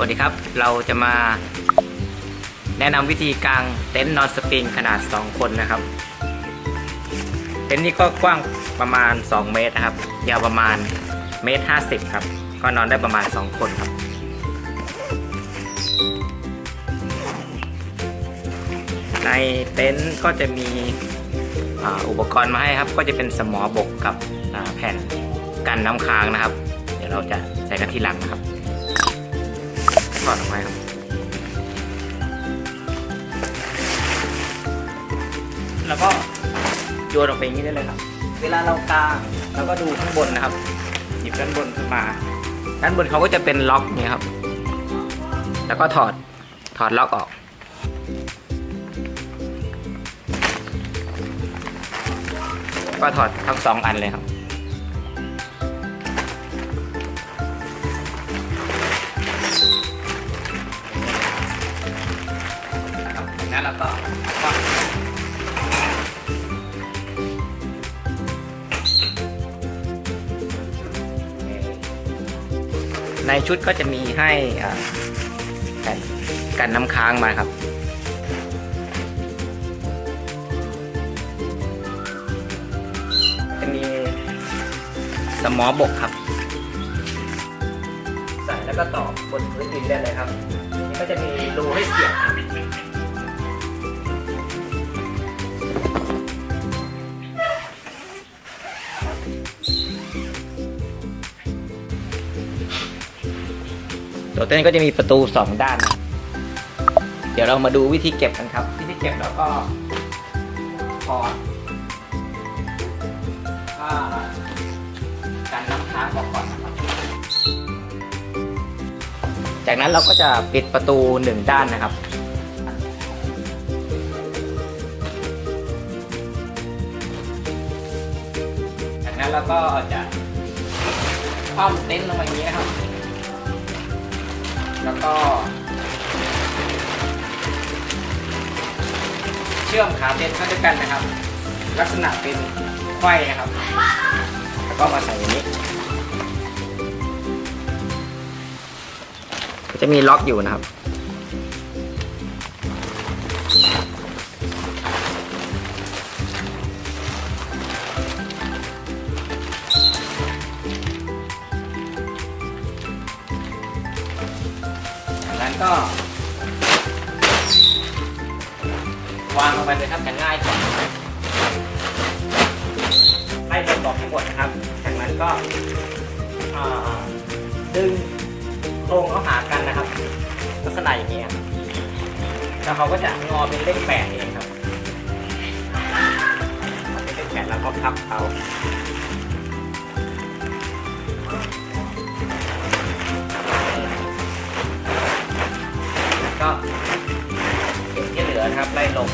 วัสดีครับ เราจะมาแนะนำวิธีกางเต็นท์นอนสปริงขนาด 2 คนนะครับ เต็นท์นี้ก็กว้างประมาณ 2 เมตรนะครับ ยาวประมาณเมตร50 ครับ ก็นอนได้ประมาณ 2 คนครับ ในเต็นท์ก็จะมีอุปกรณ์มาให้ครับ ก็จะเป็นสมอบกกับแผ่นกันน้ำค้างนะครับ เดี๋ยวเราจะใส่กันทีหลังนะครับ ถอดออกมาครับแล้วก็โยนออกไปอย่างนี้ได้เลยครับ เวลาเรากางเราก็ดูข้างบนนะครับ หยิบด้านบนขึ้นมา ด้านบนเขาก็จะเป็นล็อกเนี่ยครับ แล้วก็ถอดถอดล็อกออกก็ถอดทั้งสองอันเลยครับ ในชุดก็จะมีให้แผ่นกันน้ำค้างมาครับ จะมีสมอบกครับ ใส่แล้วก็ต่อบนพื้นดินได้เลยครับ นี่ก็จะมีรูให้เสียบครับ ตัวเต้นก็จะมีประตูสองด้าน เดี๋ยวเรามาดูวิธีเก็บกันครับ วิธีเก็บเราก็พอดผ้ากันน้ำค้างออกก่อนนะครับ จากนั้นเราก็จะปิดประตูหนึ่งด้านนะครับจากนั้นเราก็จะคว่ำเต็นท์ลงมาอย่างนี้นะครับ แล้วก็ เชื่อมขาเต็นท์เข้าด้วยกันนะครับ ลักษณะเป็นไขว้นะครับ แล้วก็มาใส่อย่างนี้ จะมีล็อกอยู่นะครับ นั้นก็ วางลงไปเลยครับจะง่ายกว่าให้ตรงต่อทั้งหมดนะครับ จากนั้นก็ดึงตรงเข้าหากันนะครับ ลักษณะอย่างนี้ครับแล้วเขาก็จะงอเป็นเลขแปดเองครับเป็นเลขแปดแล้วก็พับเขา ก็เก็บที่เหลือนะครับ ไล่ลง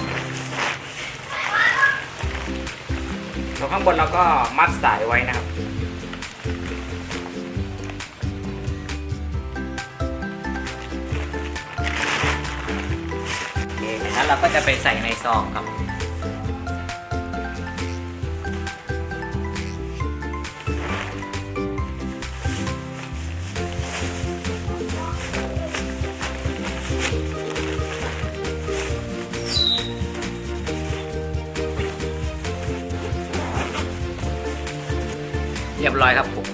ตรงข้างบนเราก็มัดสายไว้นะครับโอเคแล้วเราก็จะไปใส่ในซองครับ เรียบร้อยครับผม